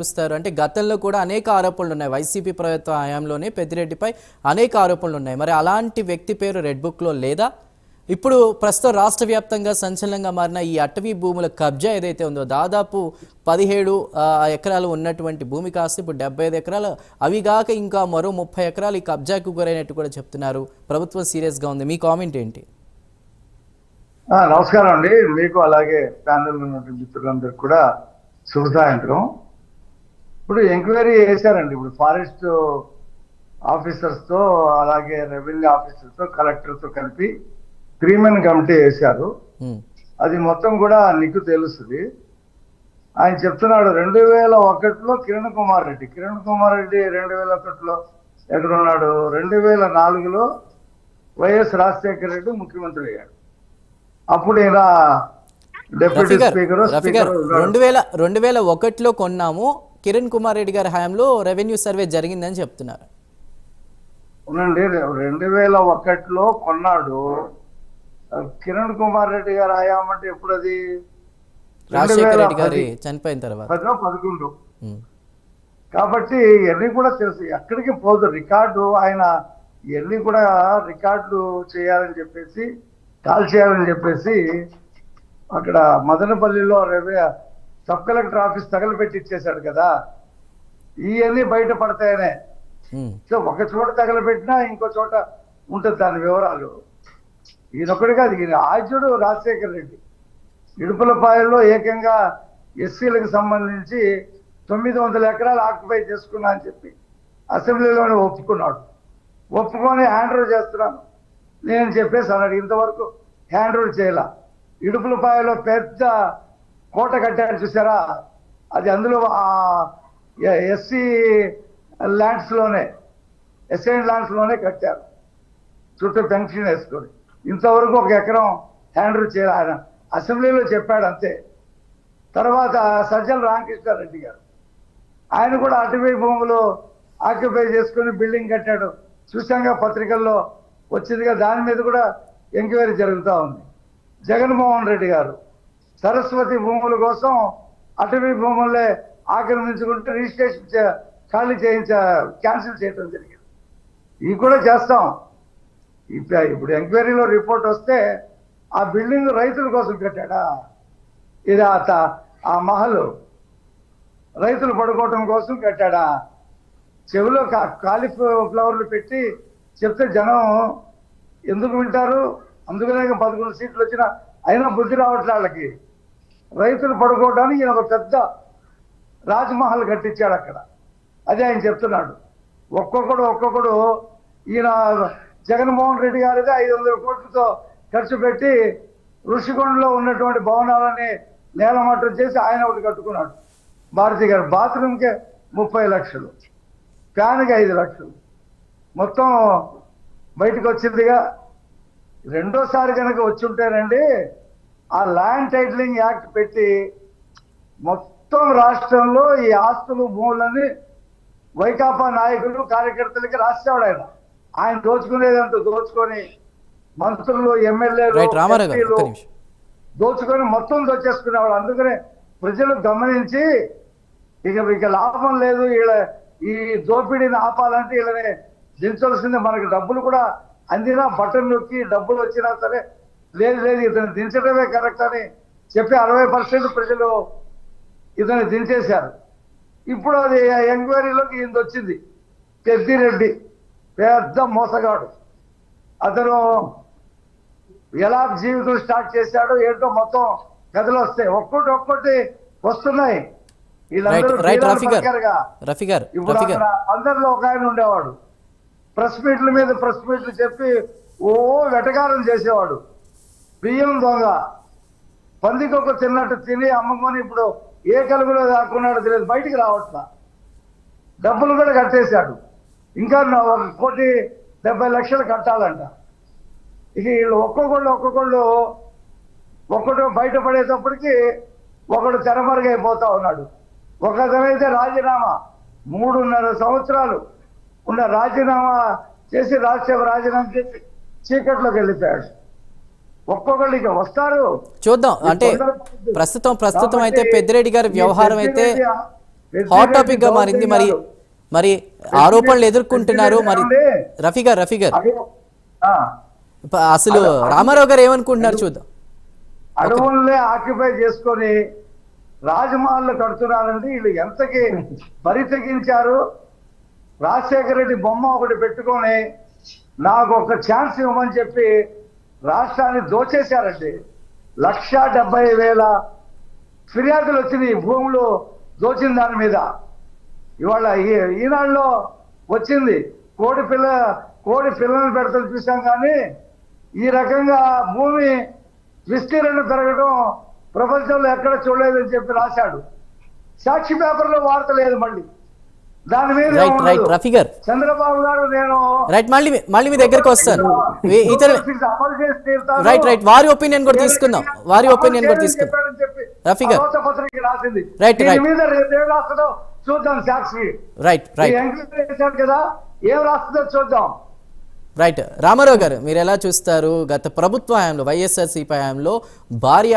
చూస్తారు. అంటే గతంలో కూడా అనేక ఆరోపణలు ఉన్నాయి. వైసీపీ ప్రభుత్వ హయాంలోనే పెద్దిరెడ్డిపై అనేక ఆరోపణలు ఉన్నాయి. మరి అలాంటి వ్యక్తి పేరు రెడ్ బుక్లో లేదా? ఇప్పుడు ప్రస్తుతం రాష్ట్ర వ్యాప్తంగా సంచలనంగా మారిన ఈ అటవీ భూముల కబ్జా ఏదైతే ఉందో దాదాపు పదిహేడు ఎకరాలు ఉన్నటువంటి భూమి కాస్త ఇప్పుడు డెబ్బై ఐదు ఎకరాలు. అవి కాక ఇంకా మరో ముప్పై ఎకరాలు ఈ కబ్జాకు గురైనట్టు కూడా చెప్తున్నారు. ప్రభుత్వం సీరియస్గా ఉంది. మీ కామెంట్ ఏంటి? నమస్కారం అండి. మీకు అలాగే ప్యానల్ ఉన్నటువంటి మిత్రులందరికీ కూడా శుభ సాయంత్రం ఇప్పుడు ఎంక్వైరీ చేశారండి. ఇప్పుడు ఫారెస్ట్ ఆఫీసర్స్తో అలాగే రెవెన్యూ ఆఫీసర్స్తో కలెక్టర్తో కలిపి త్రీ మెన్ కమిటీ వేశారు. అది మొత్తం కూడా నీకు తెలుస్తుంది ఆయన చెప్తున్నాడు రెండు వేల ఒకటిలో కిరణ్ కుమార్ రెడ్డి. కిరణ్ కుమార్ రెడ్డి రెండు వేల ఒకటిలో ఎక్కడ ఉన్నాడు? రెండు వేల నాలుగులో వైఎస్ రాజశేఖర రెడ్డి ముఖ్యమంత్రి అయ్యాడు. అప్పుడు ఈయన డిప్యూటీ స్పీకర్ రెండు వేల రెండు వేల ఒకటిలో కొన్నాము. కిరణ్ కుమార్ రెడ్డి గారి హయాంలో రెవెన్యూ సర్వే జరిగిందని చెప్తున్నారు. అవునండి రెండు వేల ఒకటిలో కొన్నాడు. కిరణ్ కుమార్ రెడ్డి గారు హయామంటే ఎప్పుడు అది రాజశేఖర రెడ్డి గారి చనిపోయిన తర్వాత. పదో పదకొండు. కాబట్టి ఇవన్నీ కూడా తెలుసు. ఎక్కడికి పోదు. రికార్డు ఆయన ఇవన్నీ కూడా రికార్డు చేయాలని చెప్పేసి కాల్ చేయాలని చెప్పేసి అక్కడ మదనపల్లిలో రెవె సబ్ కలెక్టర్ ఆఫీస్ తగలబెట్టి ఇచ్చేశాడు కదా. ఇవన్నీ బయట పడతాయనే సో ఒక చోట తగలబెట్టినా ఇంకో చోట ఉంటుంది దాని వివరాలు. ఈయనొక్కడి కాదు ఈయన ఆద్యుడు రాజశేఖర్ రెడ్డి. ఇడుపులపాయల్లో ఏకంగా ఎస్సీలకు సంబంధించి తొమ్మిది వందల ఎకరాలు ఆక్యుపై చేసుకున్నా అని చెప్పి అసెంబ్లీలోనే ఒప్పుకున్నాడు. ఒప్పుకొని హ్యాండ్ ఓవర్ చేస్తున్నాను. నేను చెప్పేసి అన్నాడు ఇంతవరకు హ్యాండ్ ఓవర్ చేయాల. ఇడుపులపాయలో పెద్ద కోట కట్టాడు చూసారా? అది అందులో ఎస్సీ ల్యాండ్స్లోనే ఎస్ఐ ల్యాండ్స్లోనే కట్టారు. చుట్టూ పెన్షన్ వేసుకొని. ఇంతవరకు ఒక ఎకరం హ్యాండిల్ చేయాలి. ఆయన అసెంబ్లీలో చెప్పాడు అంతే. తర్వాత సజ్జల రామకృష్ణారెడ్డి గారు ఆయన కూడా అటవీ భూములు ఆక్యుపై చేసుకుని బిల్డింగ్ కట్టాడు. చూసాంగా పత్రికల్లో వచ్చిందిగా. దాని మీద కూడా ఎంక్వైరీ జరుగుతూ ఉంది. జగన్మోహన్ రెడ్డి గారు సరస్వతి భూముల కోసం అటవీ భూములే ఆక్రమించుకుంటే రిజిస్ట్రేషన్ చే- ఖాళీ చేయించ క్యాన్సిల్ చేయడం జరిగింది. ఇవి కూడా చేస్తాం. ఇప్పుడు ఇప్పుడు ఎంక్వైరీలో రిపోర్ట్ వస్తే ఆ బిల్డింగ్ రైతుల కోసం కట్టాడా? ఇది ఆ త- ఆ మహల్ రైతులు పడుకోవటం కోసం కట్టాడా? చెవిలో కా- ఫ్లవర్లు పెట్టి చెప్తే జనం ఎందుకు వింటారు? అందుకనే పదకొండు సీట్లు వచ్చినా అయినా బుద్ధి రావట్లే వాళ్ళకి. రైతులు పడుకోవడానికి ఈయన ఒక పెద్ద రాజ్మహల్ కట్టించాడు అక్కడ. అదే ఆయన చెప్తున్నాడు. ఒక్కొక్కడు ఒక్కొక్కడు ఈయన జగన్మోహన్ రెడ్డి గారిది ఐదు వందల కోట్లతో ఖర్చు పెట్టి ఋషికొండలో ఉన్నటువంటి భవనాలని నేలమట్టం చేసి ఆయన ఒకటి కట్టుకున్నాడు. భారతి గారు బాత్రూమ్కే ముప్పై లక్షలు ఫ్యాన్కి ఐదు లక్షలు. మొత్తం బయటకు వచ్చిందిగా. రెండోసారి కనుక వచ్చి ఉంటేనండి ఆ ల్యాండ్ టైటిలింగ్ యాక్ట్ పెట్టి మొత్తం రాష్ట్రంలో ఈ ఆస్తులు భూములని వైకాపా నాయకులు కార్యకర్తలకి రాసేవాడు ఆయన. ఆయన దోచుకునేదంతా దోచుకొని మంత్రులు ఎమ్మెల్యేలు దోచుకొని మొత్తం దోచేసుకునేవాడు. అందుకనే ప్రజలు గమనించి ఇక ఇక లాభం లేదు వీళ్ళ ఈ దోపిడీని ఆపాలంటే వీళ్ళని దించవలసింది. మనకి డబ్బులు కూడా అందినా బటన్ నొక్కి డబ్బులు వచ్చినా సరే లేదు లేదు ఇతను దించడమే కరెక్ట్ అని చెప్పి అరవై పర్సెంట్ ప్రజలు ఇతను దించేశారు. ఇప్పుడు అది ఎంక్వైరీలోకి ఈయన వచ్చింది. పెద్దిరెడ్డి పెద్ద మోసగాడు. అతను ఎలా జీవితం స్టార్ట్ చేశాడో ఏంటో మొత్తం కథలు వస్తాయి. ఒక్కటి ఒక్కటి వస్తున్నాయి. రఫీ గారు ఇప్పుడు అందరిలో ఒక ఆయన ఉండేవాడు. ప్రెస్ మీట్ల మీద ప్రెస్ మీట్లు చెప్పి ఓ వెటకారం చేసేవాడు. బియ్యం దొంగ పందికొక తిన్నట్టు తిని అమ్మకొని ఇప్పుడు ఏ కలుగులో దాక్కున్నాడో తెలియదు. బయటికి రావట్లా. డబ్బులు కూడా కట్టేశాడు. ఇంకా ఒక కోటి డెబ్బై లక్షలు కట్టాలంట. ఇక వీళ్ళు ఒక్కొక్కళ్ళు ఒక్కొక్కళ్ళు ఒక్కడు బయటపడేటప్పటికి ఒకడు తెరమరుగైపోతా ఉన్నాడు. ఒకతనైతే రాజీనామా. మూడున్నర సంవత్సరాలు ఉన్న రాజీనామా చేసి రాజ్యసభ రాజీనామా చేసి చీకట్లోకి వెళ్ళిపోయాడు. ఒక్కొక్కళ్ళు ఇక వస్తారు. చూద్దాం. అంటే ప్రస్తుతం ప్రస్తుతం అయితే పెద్దిరెడ్డి గారి వ్యవహారం అయితే హాట్ టాపిక్గా మారింది మరి. మరి ఆరోపణలు ఎదుర్కొంటున్నారు మరి. రఫీ గారు రఫీ గారు. అసలు రామారావు గారు ఏమనుకుంటున్నారు చూద్దాం. అడవుల్నే ఆక్యుపై చేసుకొని రాజమహల్లు కడుతున్నారంటే వీళ్ళు ఎంతకి బరి తెగించారు రాజశేఖర రెడ్డి బొమ్మ ఒకటి పెట్టుకొని నాకు ఒక ఛాన్స్ ఇవ్వమని చెప్పి రాష్ట్రాన్ని దోచేశారండి. లక్ష డెబ్బై వేల ఫిర్యాదులు వచ్చినాయి భూములు దోచిన దాని మీద. ఇవాళ ఈ- ఈనాడులో వచ్చింది. కోడి పిల్ల కోడి పిల్లల్ని పెడతాం చూసాం కానీ ఈ రకంగా భూమి విస్తీర్ణం పెరగడం ప్రపంచంలో ఎక్కడ చూడలేదని చెప్పి రాశాడు. సాక్షి పేపర్లో వార్త లేదు మళ్ళీ. దాని మీద రైట్ రైట్ ఏముండదు. రఫీ గారు. చంద్రబాబు గారు నేను రైట్ మళ్ళీ మీ- మళ్ళీ మీ దగ్గరకు వస్తాను. ఇతర. రైట్ రైట్ వారి ఒపీనియన్ కూడా తీసుకుందాం. వారి ఒపీనియన్ కూడా తీసుకుందాం. చెప్పాడని చెప్పి రఫీ గారు. అబద్ధ పత్రిక రాసింది. Right, right. మీద చూద్దాం సాక్షి. రైట్ రైట్ కదా ఏం రాస్తుందో చూద్దాం. రైట్ రామారావు గారు మీరు ఎలా చూస్తారు? గత ప్రభుత్వ హయాంలో వైఎస్ఆర్సీపీ హయాంలో భారీ